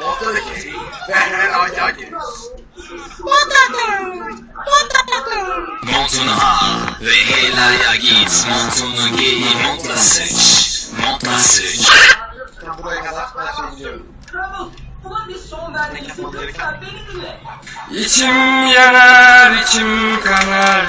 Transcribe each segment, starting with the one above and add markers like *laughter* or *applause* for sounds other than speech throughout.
Montadaki ve helaya git Montunu giy montla sıç Montla sıç Ben buraya kadar beni dinle. İçim yanar, içim kanar.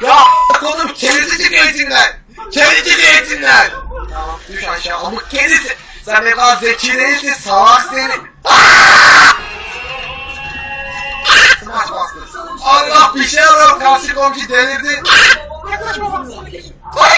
Ya konum kendisi niyetinler. Kendisi niyetinler. Tamam düş aşağı ama kendisi. Sen ne kadar zeki değilsin salak seni. Smash bastı. Allah bir şey arıyor karşı komşu delirdi. Yaklaşma bak.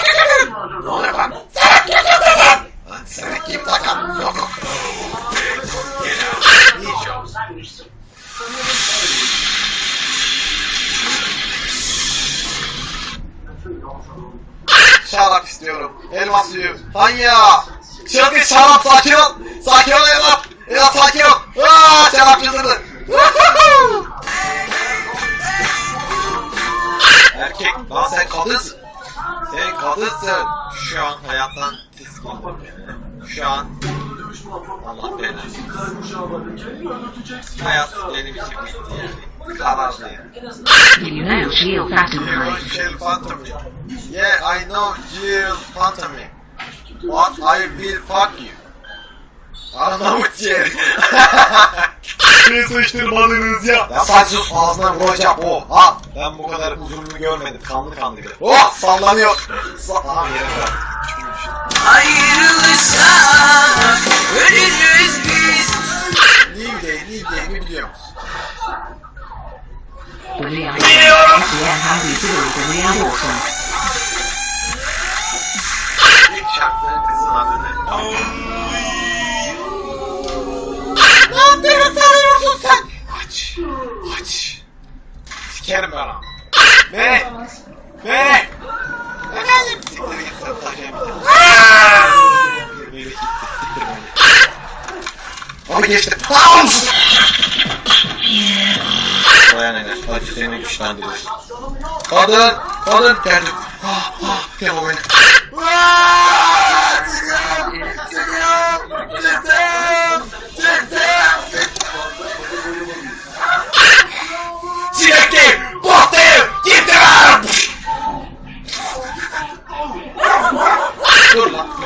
Hanya. Çılgın şarap sakin ol. Sakin ol evlat. Evlat sakin ol. Aa, şarap çıldırdı. Erkek lan sen kadınsın. Sen kadınsın. Şu an hayattan yani. Şu an Allah belanı. Hayat benim için bitti yani. Kararlıyım. Do you know Geo Fattenheim? Jill Phantom. Yeah, I know Jill Phantom. But I will fuck you. Arnavut *laughs* yeri. Ne sıçtırmadınız ya? ya sen sus ağzına vuracağım. Oh, ha. Ben bu kadar uzunluğu görmedim. Kanlı kanlı bir. Oh, sallanıyor. Sa Aha yere bırak. Küçülmüş. Ayrılırsak ölürüz biz New Day, New Day mi biliyor musun? Buraya Etiyen şarkının kızın adı ne? Ne yaptığını sanıyorsun sen? Aç. Aç. Sikerim ben onu. Beni. Beni. Efendim. Siktir git sen taşıyayım bir Beni gitti. Siktir beni. Abi geçti. Bounce! Dayan Enes. Hadi seni güçlendirir. Kadın. Kadın. Geldim. Ah ah. Gel o beni.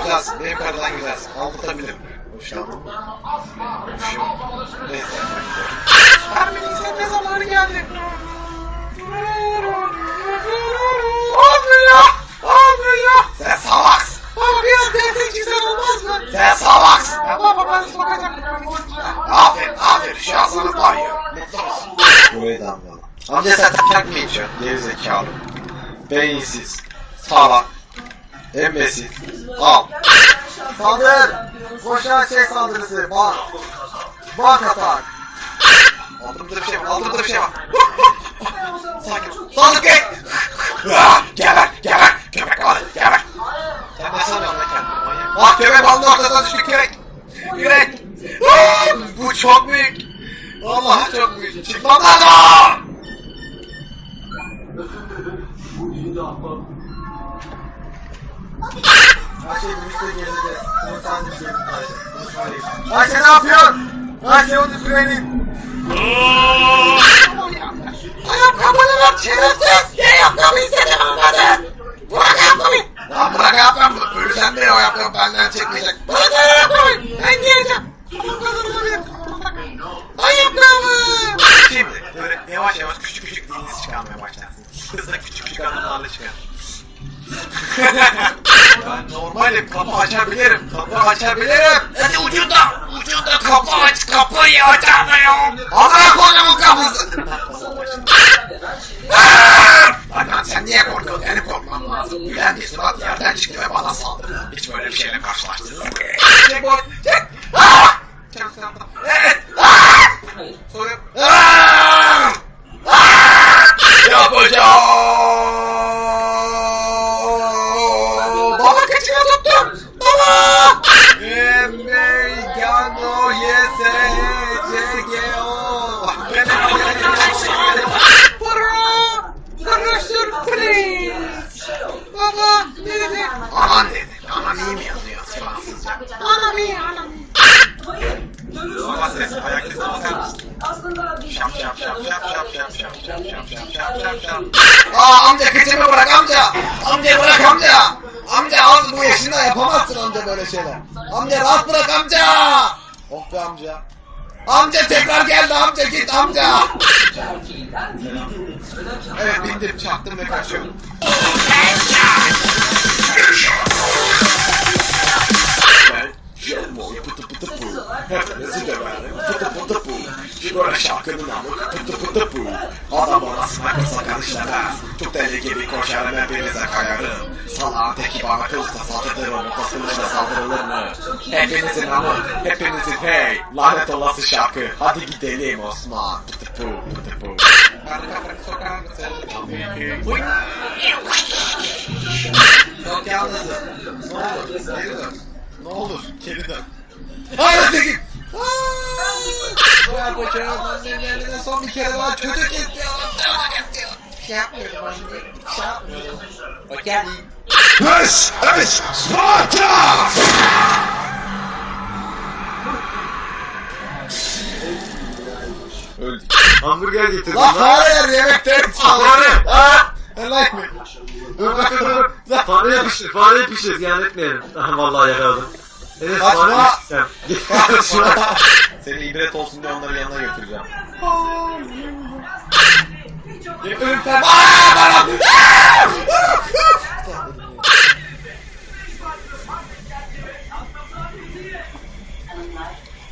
Güzelsin. Benim karıdan güzelsin. Anlatabilirim. Hoşlandın mı? Neyse. Harbi'nin sevme zamanı geldi. Olmuyor. Olmuyor. Sen salaksın. Baba biraz destek güzel olmaz mı? Sen salaksın. Baba ben size bakacağım. Aferin aferin. Şu an sana bağırıyor. Mutlu musun? Burayı da anlayalım. Amca sen taşak mı içiyorsun? Gerizekalı. Beyinsiz. Salak. Embesil. Al. Saldır. Boşa şey saldırısı. Bak. Bak atak. Altımda bir şey var. Altımda bir şey var. Sakin. Saldır gel. Geber. Geber. Köpek al. Geber. Sen ne sanıyorsun lan kendini? Ah köpek balığı ortadan düştü. Kürek. Ah, Bu çok büyük. Vallahi çok büyük. Çıkmam lazım. Her şey birlikte geleceğiz. Ayşe ne yapıyorsun? Ayşe onu sürelim. Ayakkabını ver şerefsiz. Ne ayakkabı istedim anladın? Bırak ayakkabıyı. Lan bırak ayakkabımı. Ölsem bile o ayakkabı benden çekmeyecek. Bırak ayakkabıyı. Ben giyeceğim. Ayakkabı. Şimdi böyle yavaş yavaş küçük küçük dilinizi çıkarmaya başlarsınız. Hızla küçük küçük adımlarla çıkar. *laughs* ben normalim kapı açabilirim. Kapı açabilirim. Hadi ucunda. Ucunda kapı aç. Kapıyı açamıyorum. Amına koyduğumun kapısı. Lan lan sen niye korkuyorsun? Benim korkmam lazım. Gülen bir sırat yerden çıktı ve bana saldırdı. Hiç böyle bir şeyle karşılaştınız mı? Çek Mısın? Aslında biz Şap şap şap amca kıçımı bırak amca. Amca bırak amca. Amca az bu yaşında yapamazsın amca böyle şeyler. Amca rahat bırak amca. Oh be amca. Amca tekrar geldi amca git amca. Evet bindim çaktım ve kaçıyorum. Böyle şarkının adı pıtı pıtı pu. Adam orasına kısa karışlamaz. Çok deli gibi koşarım hepinize kayarım. Salağın teki bana kılıçla saldırırım. Da saldırılır mı? Hepinizin amı, hepinizin hey. Lanet olası şarkı. Hadi gidelim Osman. Pıtı pu pıtı pu. Çok yalnızım. Ne olur, geri dön. Ne olur, geri dön. Hayır tekin! Bravo Kerem annem yerine son bir kere daha kötü etti ya. Şey yapmıyorum anne. Şey yapmıyorum. Bak yani. This is Sparta! Öldü. Hamburger getirdim lan. Lan hayır yemekten fare. Ha? Like mi? Dur bak dur. Fare yapışır. Fare yapışır. Yani etmeyelim. *laughs* Vallahi yakaladım. Evet, Kaçma. Kaçma. Seni ibret olsun diye onları yanına götüreceğim. Getirin sen. Aaa bana.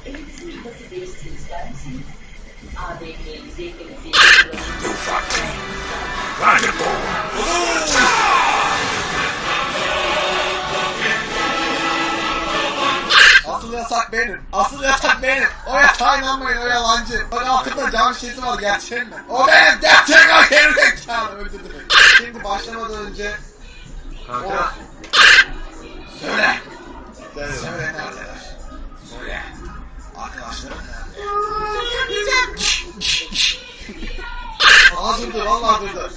Elimizin nasıl yasak benim. Asıl yasak benim. O yatağa inanmayın o yalancı. Bak altında cam şişesi var gerçeğin mi? O benim. Gerçek o gerizekalı. Öldürdü beni. Şimdi başlamadan önce Kanka. söyle. Söyle neredeler? Söyle. Arkadaşlarım nerede? Aa durdu vallahi durdu.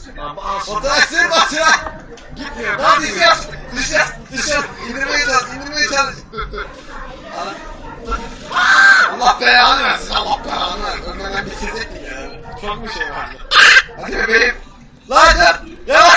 Fotoğrafsın basına. Gitmiyor. Lan dışarı. Dışarı. Dışarı. İndirmeye çalış. İndirmeye çalış. Dur dur. Allah belanı versin. Allah belanı versin. Ölmeden bitirecek mi ya? Çok mu şey vardı? Hadi bebeğim. Lan dur. Yavaş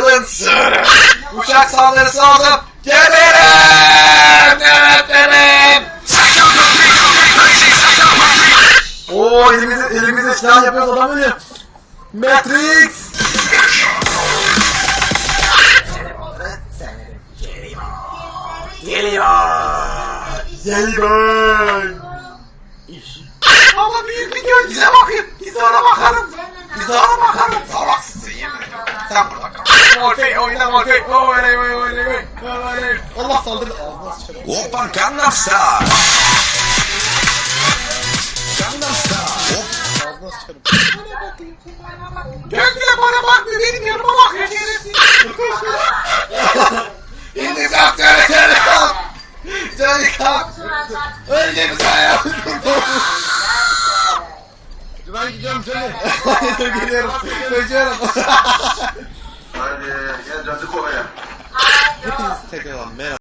Yılın sığırı. Uçak saldırısı aldım. Gelirim. Evet benim. Oo elimizde, elimizde silah yapıyoruz adam ölüyor. Matrix. Geliyor. Geliyor. Ama büyük bir göl bize bakıyor. Biz ona bakalım. Biz ona bakalım. Salaksın yemin ediyorum. Sen burada Orfey oyna Orfey. Oley oley oley oley. Allah saldırdı. Allah sıçradı. Hoppa Gangnam Style. Gangnam Style. Hop. Ağzına sıçarım. Gökdile bana bak benim yanıma bak. İndi kalk Cani Cani kalk. Cani kalk. Önce bizi ayağımız Ben gidiyorum Cani. Geliyorum. Kaçıyorum. Hepiniz tekrar merhaba.